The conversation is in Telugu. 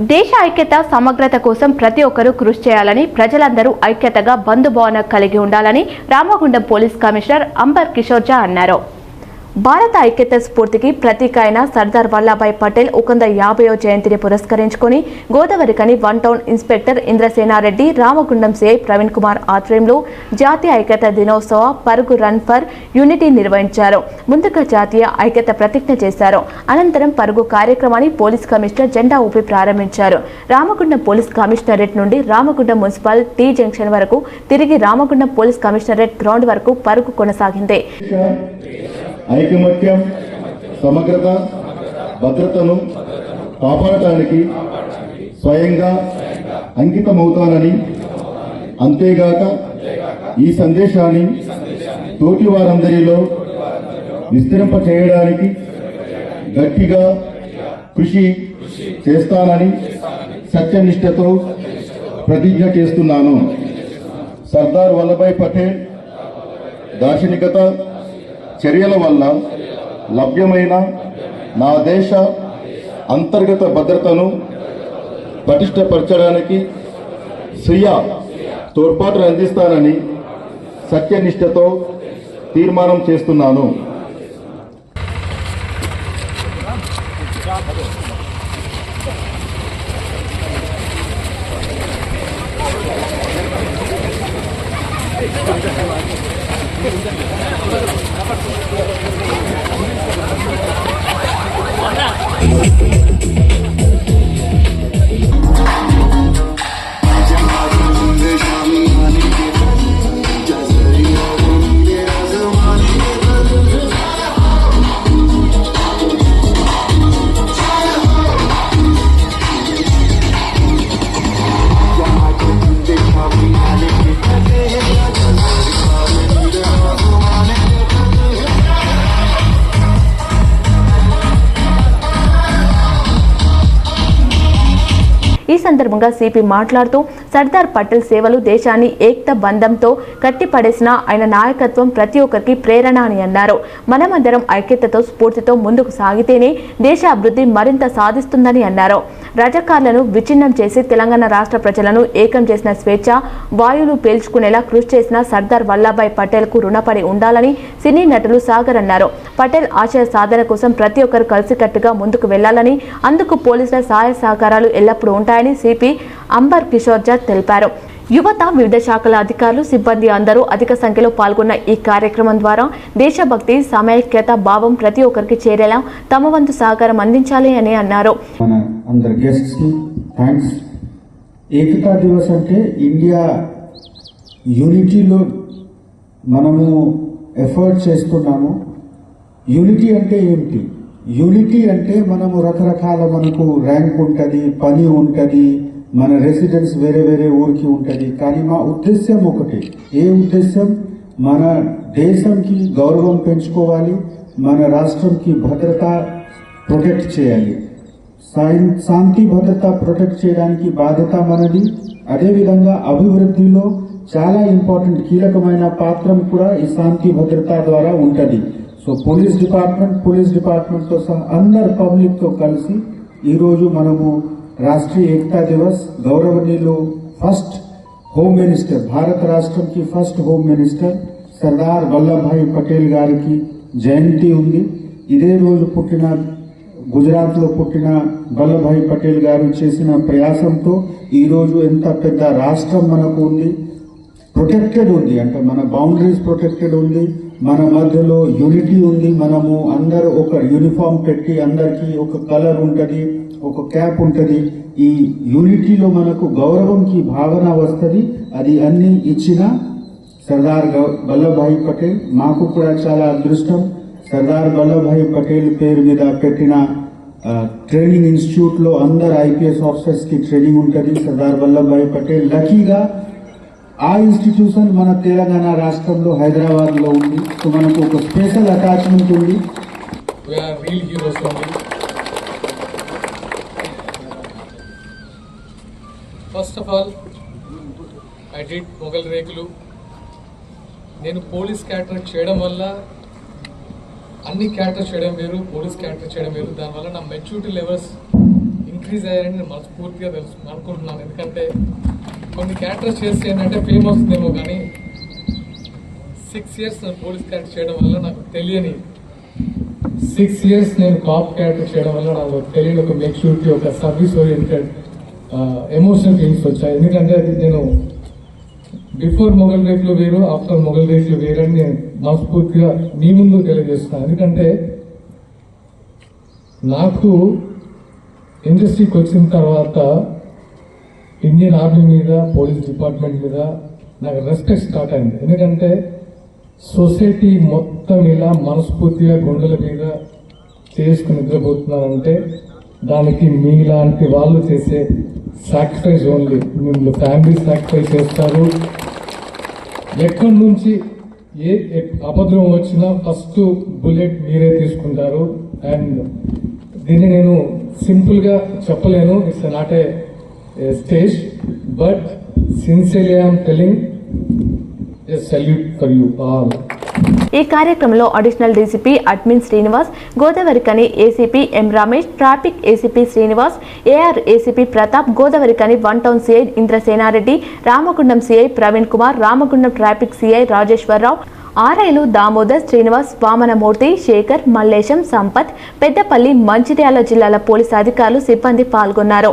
దేశ ఐక్యత సమగ్రత కోసం ప్రతి ఒక్కరూ కృషి చేయాలని ప్రజలందరూ ఐక్యతగా బంధుభావన కలిగి ఉండాలని రామగుండం పోలీస్ కమిషనర్ అంబర్ కిషోర్జా అన్నారు. భారత ఐక్యత స్ఫూర్తికి ప్రతీక అయిన సర్దార్ వల్లభాయ్ పటేల్ ఒకంద యాభైవ జయంతిని పురస్కరించుకొని Godavarikhani one town inspector Indrasena Reddy Ramagundam CI Praveen Kumar ఆధ్వర్యంలో జాతీయ ఐక్యత దినోత్సవ పరుగు రన్ ఫర్ యూనిటీ నిర్వహించారు. ముందుగా జాతీయ ఐక్యత ప్రతిజ్ఞ చేశారు. అనంతరం పరుగు కార్యక్రమాన్ని పోలీస్ కమిషనర్ జెండా ఊపి ప్రారంభించారు. రామగుండం పోలీస్ కమిషనరేట్ నుండి రామగుండం మున్సిపల్ టీ జంక్షన్ వరకు తిరిగి రామగుండం పోలీస్ కమిషనరేట్ గ్రౌండ్ వరకు పరుగు కొనసాగింది. ఐకమత్యం సమగ్రత భద్రతను కాపాడటానికి స్వయంగా అంకితమవుతానని అంతేగాక ఈ సందేశాన్ని తోటి వారందరిలో విస్తరింప చేయడానికి గట్టిగా కృషి చేస్తానని సత్యనిష్టతో ప్రతిజ్ఞ చేస్తున్నాను. సర్దార్ వల్లభాయ్ పటేల్ దార్శనికత చర్యల వల్ల లభ్యమైన నా దేశ అంతర్గత భద్రతను పటిష్టపరచడానికి స్వీయ తోడ్పాటును అందిస్తానని సత్యనిష్టతో తీర్మానం చేస్తున్నాను. Thank you. ఈ సందర్భంగా సిపి మాట్లాడుతూ సర్దార్ పటేల్ సేవలు దేశాన్ని ఏక్త బంధంతో కట్టిపడేసిన ఆయన నాయకత్వం ప్రతి ఒక్కరికి ప్రేరణ అని అన్నారు. మనమందరం ఐక్యతతో స్ఫూర్తితో ముందుకు సాగితేనే దేశ అభివృద్ధి మరింత సాధిస్తుందని అన్నారు. రజకార్లను విచ్ఛిన్నం చేసి తెలంగాణ రాష్ట్ర ప్రజలను ఏకం చేసిన స్వేచ్ఛ వాయువులు పేల్చుకునేలా కృషి చేసిన సర్దార్ వల్లభాయ్ పటేల్కు రుణపడి ఉండాలని సినీ నటులు సాగర్ అన్నారు. పటేల్ ఆశయ సాధన కోసం ప్రతి ఒక్కరు కలిసికట్టుగా ముందుకు వెళ్ళాలని అందుకు పోలీసుల సహాయ సహకారాలు ఎల్లప్పుడూ ఉంటాయని సిపి అంబర్ కిషోర్జా జా తెలిపారు. యువత వివిధ శాఖల అధికారులు సిబ్బంది అందరూ అధిక సంఖ్యలో పాల్గొన్న ఈ కార్యక్రమం ద్వారా దేశభక్తి సమైక్యత భావం ప్రతి ఒక్కరికి చేరేలా తమ వంతు సహకారం అందించాలి అని అన్నారు. థ్యాంక్స్ ఏకతా దివస్ అంటే ఇండియా యూనిటీలో మనము ఎఫర్ట్ చేస్తున్నాము. యూనిటీ అంటే ఏమిటి? యూనిటీ అంటే మనము రకరకాల మనకు ర్యాంక్ ఉంటుంది పని ఉంటుంది మన రెసిడెన్స్ వేరే వేరే ఊరికి ఉంటుంది. కానీ మా ఉద్దేశ్యం ఒకటి. ఏ ఉద్దేశ్యం? మన దేశంకి గౌరవం పెంచుకోవాలి మన రాష్ట్రంకి భద్రత ప్రొటెక్ట్ చేయాలి. శాంతి భద్రత ప్రొటెక్ట్ చేయడానికి బాధ్యత మనది. అదేవిధంగా అభివృద్ధిలో చాలా ఇంపార్టెంట్ కీలకమైన పాత్ర కూడా ఈ శాంతి భద్రత ద్వారా ఉంటుంది. సో పోలీస్ డిపార్ట్మెంట్ పోలీస్ డిపార్ట్మెంట్తో సహా అందరు పబ్లిక్తో కలిసి ఈరోజు మనము రాష్ట్రీయ ఏకతా దివస్ గౌరవనీయులు ఫస్ట్ హోమ్ మినిస్టర్ భారత రాష్ట్రంకి first home minister Sardar Vallabhbhai Patel గారికి జయంతి ఉంది. ఇదే రోజు పుట్టిన గుజరాత్లో పుట్టిన వల్లభాయ్ పటేల్ గారు చేసిన ప్రయాసంతో ఈరోజు ఎంత పెద్ద రాష్ట్రం మనకు ఉంది. ప్రొటెక్టెడ్ ఉంది. అంటే మన బౌండరీస్ ప్రొటెక్టెడ్ ఉంది. మన మధ్యలో యూనిటీ ఉంది. మనము అందరూ ఒక యూనిఫామ్ పెట్టి అందరికి ఒక కలర్ ఉంటుంది ఒక క్యాప్ ఉంటుంది. ఈ యూనిటీలో మనకు గౌరవంకి భావన వస్తుంది. అది అన్ని ఇచ్చిన సర్దార్ వల్లభాయ్ పటేల్. మాకు కూడా చాలా అదృష్టం. సర్దార్ వల్లభాయ్ పటేల్ పేరు మీద పెట్టిన ట్రైనింగ్ ఇన్స్టిట్యూట్లో అందరు ఐపీఎస్ ఆఫీసర్స్కి ట్రైనింగ్ ఉంటుంది. సర్దార్ వల్లభాయ్ పటేల్. లక్కీగా ఆ ఇన్స్టిట్యూషన్ మన తెలంగాణ రాష్ట్రంలో హైదరాబాద్లో ఉంది. సో మనకు ఒక స్పెషల్ అటాచ్మెంట్ ఉంది. First of all I did Mogali Rekulu నేను పోలీస్ క్యాటర్ చేయడం వల్ల అన్ని క్యారెక్టర్ చేయడం వేరు పోలీస్ క్యారెక్టర్ చేయడం వేరు. దానివల్ల నా మెచ్యూరిటీ లెవెల్స్ ఇంక్రీజ్ అయ్యారని నేను మనస్ఫూర్తిగా తెలుసు అనుకుంటున్నాను. ఎందుకంటే కొన్ని క్యారెక్టర్స్ చేస్తే ఏంటంటే ఫేమ్ వస్తుందేమో కానీ సిక్స్ ఇయర్స్ నేను పోలీస్ క్యారెక్టర్ చేయడం వల్ల నాకు తెలియని సిక్స్ ఇయర్స్ నేను కాప్ క్యారెక్టర్ చేయడం వల్ల నాకు తెలియని ఒక మెచ్యూరిటీ ఒక సర్వీస్ ఓరియంటెడ్ ఎమోషనల్ ఫీలింగ్స్ వచ్చాయి. ఎందుకంటే అది నేను బిఫోర్ మొగల్ రేట్లు వేరు ఆఫ్టర్ మొగల్ రేట్లు వేరు అని నేను మనస్ఫూర్తిగా మీ ముందు తెలియజేస్తున్నాను. ఎందుకంటే నాకు ఇండస్ట్రీకి వచ్చిన తర్వాత ఇండియన్ ఆర్మీ మీద పోలీస్ డిపార్ట్మెంట్ మీద నాకు రెస్పెక్ట్ స్టార్ట్ అయింది. ఎందుకంటే సొసైటీ మొత్తం ఇలా మనస్ఫూర్తిగా గుండెల మీద చేసుకుని నిద్రపోతున్నారంటే దానికి మీలాంటి వాళ్ళు చేసే సాక్రిఫైస్ ఓన్లీ మిమ్మల్ని ఫ్యామిలీ సాక్రిఫైస్ చేస్తారు. ఎక్కడి నుంచి ఏ ఎ- వచ్చినా ఫస్ట్ బుల్లెట్ మీరే తీసుకుంటారు. అండ్ దీన్ని నేను సింపుల్గా చెప్పలేను. It's not a stage, but sincerely I am telling a salute for you all. ఈ కార్యక్రమంలో additional DCP admin Srinivas Godavarikhani ACP M Ramesh traffic ACP Srinivas AR ACP Pratap Godavarikhani one town CI Indrasena Reddy Ramagundam CI Praveen Kumar Ramagundam traffic CI Rajeshwara Rao ఆర్ఐలు Damodar Srinivas Vamanamurthy Shekhar Mallesham Sampath Peddapalli Mancherial జిల్లాల పోలీసు అధికారులు సిబ్బంది పాల్గొన్నారు